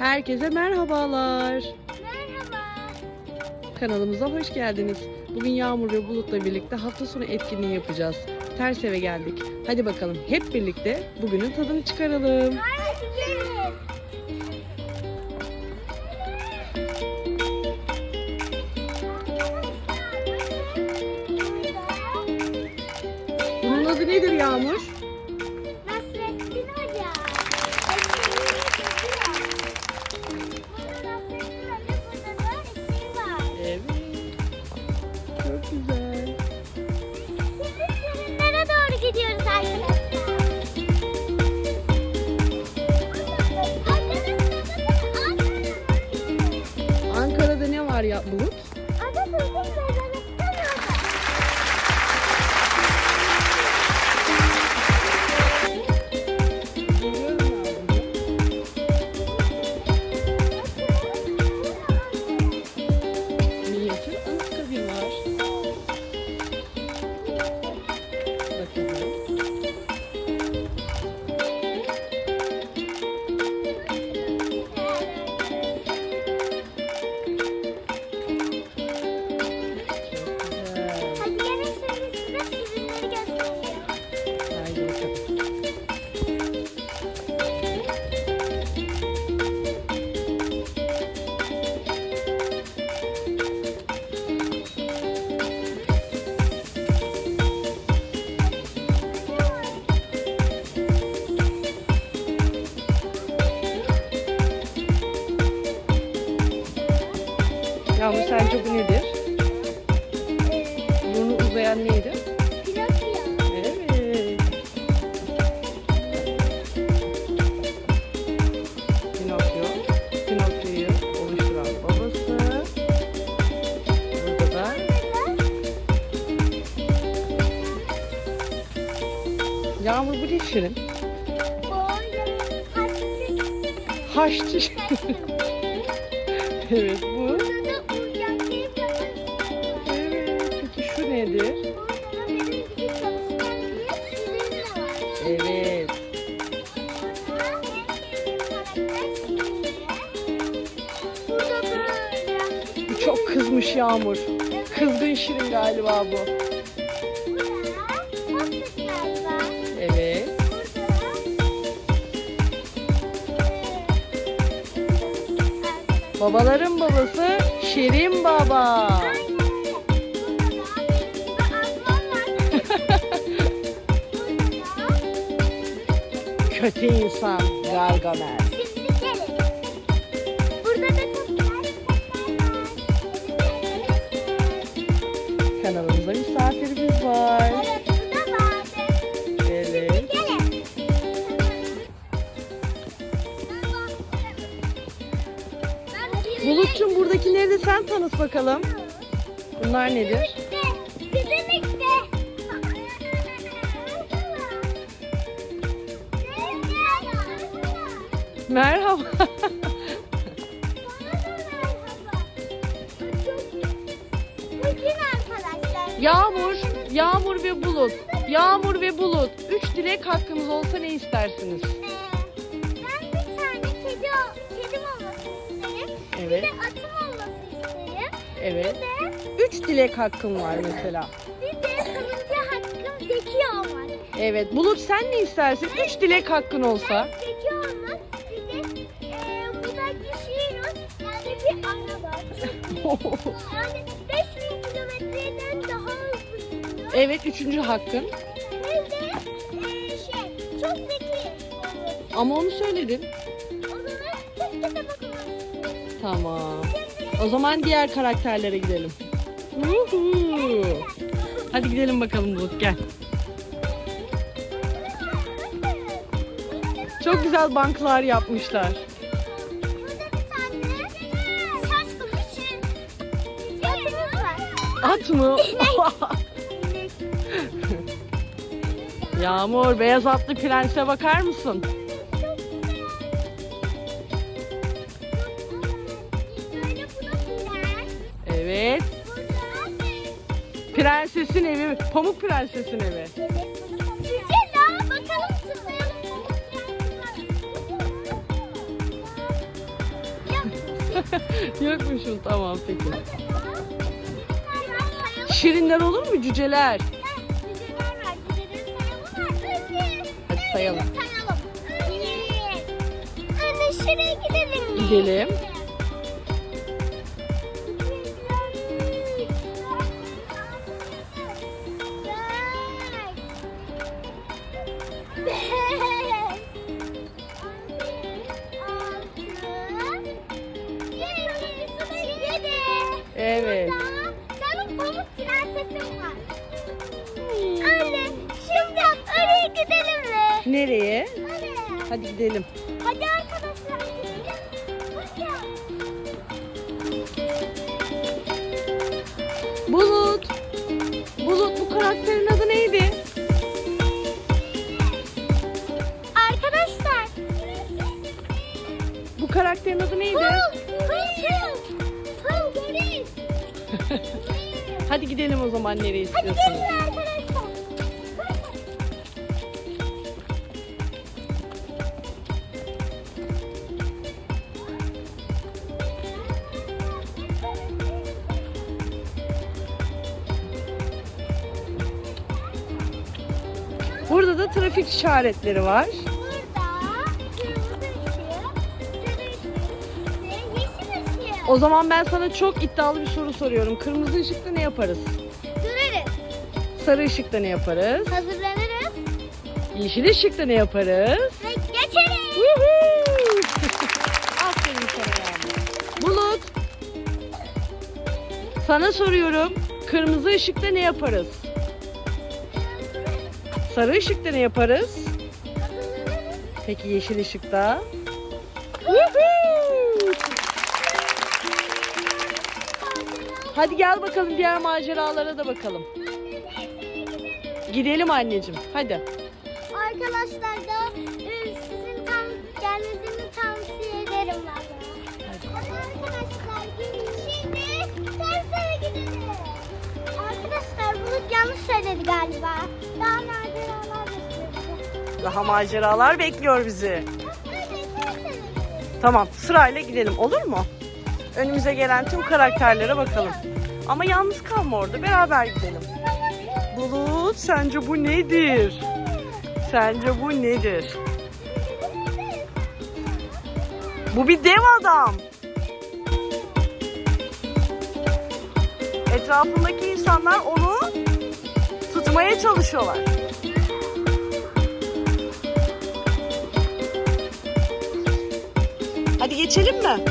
Herkese merhabalar. Merhaba. Kanalımıza hoş geldiniz. Bugün Yağmur ve Bulut'la birlikte hafta sonu etkinliği yapacağız. Ters eve geldik. Hadi bakalım hep birlikte bugünün tadını çıkaralım. Gelin. Bunun adı nedir Yağmur? Yağmur sence bu nedir? Burnu uzayan neydi? Evet. Pinokyo. Pinokyo'yu oluşturan babası. Burada da Yağmur bu ne şirin? Haşçı. Evet. Çok kızmış Yağmur. Kızgın şirin galiba bu. Evet. Babaların babası Şirin Baba. Kötü insan Gargamel. Buradakileri de sen tanıt bakalım. Bunlar nedir? Merhaba. Yağmur, Yağmur ve Bulut. Yağmur ve Bulut. Üç dilek hakkınız olsa ne istersiniz? Ee, ben bir tane kedi, kedim olmasını isterim. Evet. Bir de atım. Evet. Bir de, Üç dilek hakkın var mesela. bir de sonuncu hakkım zeki olmak. Evet. Bulut sen ne istersin? Üç dilek hakkın olsa. Zeki olmak. Bir de e, buradaki şiirun yani bir araba. Yani 5000 kilometreden daha hızlı evet üçüncü hakkın. Bir de e, şey çok zeki olmak. Ama onu söyledin. O zaman çok kitap okumak. Tamam. O zaman diğer karakterlere gidelim. Uhu. Hadi gidelim bakalım Bulut gel. Çok güzel banklar yapmışlar. At mı? Yağmur beyaz atlı prense bakar mısın? Evet. Prensesin evi, Pamuk Prenses'in evi. Cücela bakalım tıklayalım. Yokmuşum tamam peki. Şirinler olur mu cüceler? Hadi. Sayalım. Anne şuraya gidelim mi? Gidelim. Evet. Canım pamuk prensesim var. Anne şimdi oraya gidelim mi? Nereye? Oraya. Hadi gidelim. Hadi arkadaşlar gidelim. Hadi. Bulut. Bulut bu karakterin adı neydi? Arkadaşlar. Bu karakterin adı neydi? Pul, Hadi gidelim o zaman nereye Hadi istiyorsunuz? Burada da trafik işaretleri var. O zaman ben sana çok iddialı bir soru soruyorum. Kırmızı ışıkta ne yaparız? Durarız, Sarı ışıkta ne yaparız? hazırlanırız Yeşil ışıkta ne yaparız? ve geçeriz. Woohoo! Aferin sana yani. Bulut. Sana soruyorum. Kırmızı ışıkta ne yaparız? Sarı ışıkta ne yaparız? Peki yeşil ışıkta? Woohoo! Hadi gel bakalım diğer maceralara da bakalım. Gidelim anneciğim. Hadi. Arkadaşlar da e, sizin tam gelmenizi tavsiye ederim valla. Hadi arkadaşlar şimdi tersine gidelim. Arkadaşlar Bulut yanlış söyledi galiba. Daha maceralar bekliyor. Daha maceralar bekliyor bizi. Tamam sırayla gidelim olur mu? Önümüze gelen tüm karakterlere bakalım. Ama yalnız kalma orada beraber gidelim. Bulut sence bu nedir? Sence bu nedir? Bu bir dev adam. Etrafındaki insanlar onu tutmaya çalışıyorlar. Hadi geçelim mi?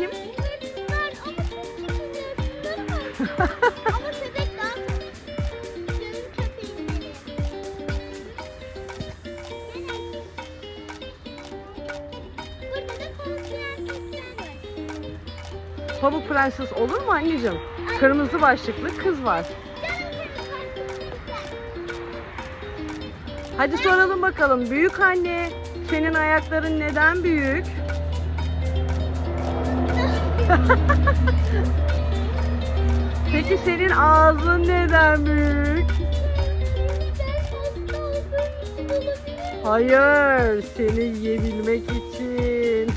Benim. Gel. Burada da pamuk Prenses olur mu anneciğim? Kırmızı başlıklı kız var. Hadi soralım bakalım. Büyük anne, senin ayakların neden büyük? Peki senin ağzın neden büyük? Hayır, seni yiyebilmek için.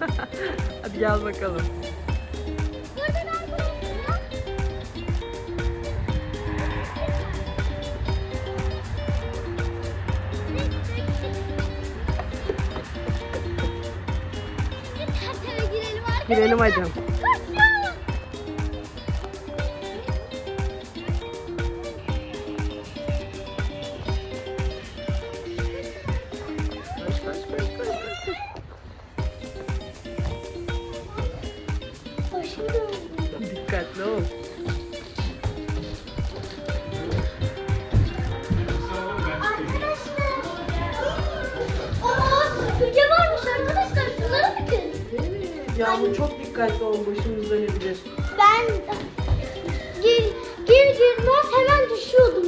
Hadi gel bakalım. Girelim arkadaşlar. Yağmur çok dikkatli ol başımız dönebilir. Ben gir, gir girmez hemen düşüyordum.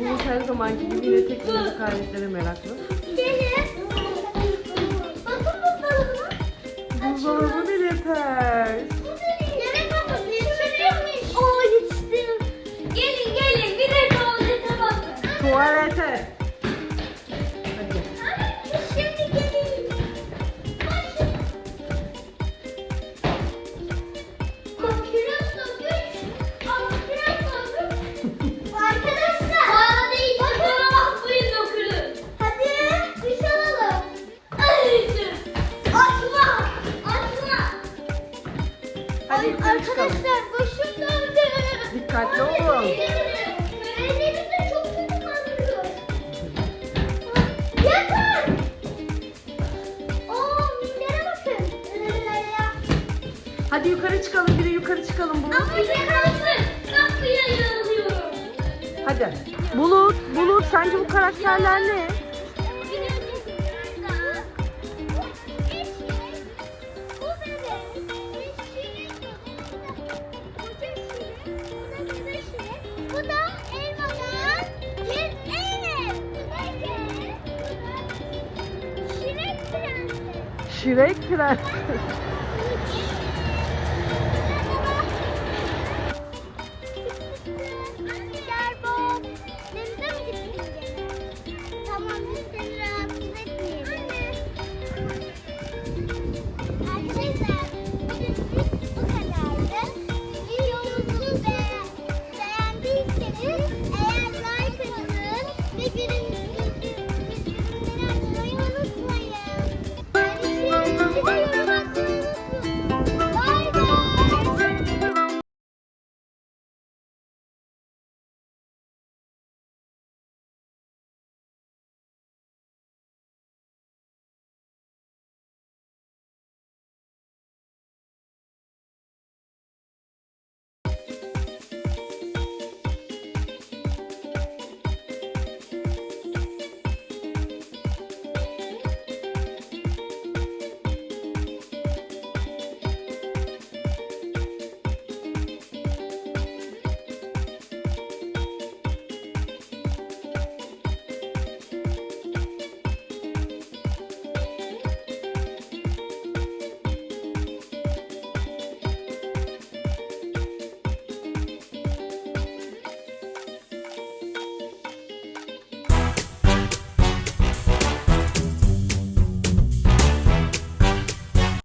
Bunu her zamanki gibi yine teknoloji kaletlere meraklı. Buzdolabı Hadi yukarı çıkalım bir de yukarı çıkalım Bulut. Ama yukarısı. Ben bu. Hadi. Bulut, Bulut sence bu karakterler ne? Şirek Prenses.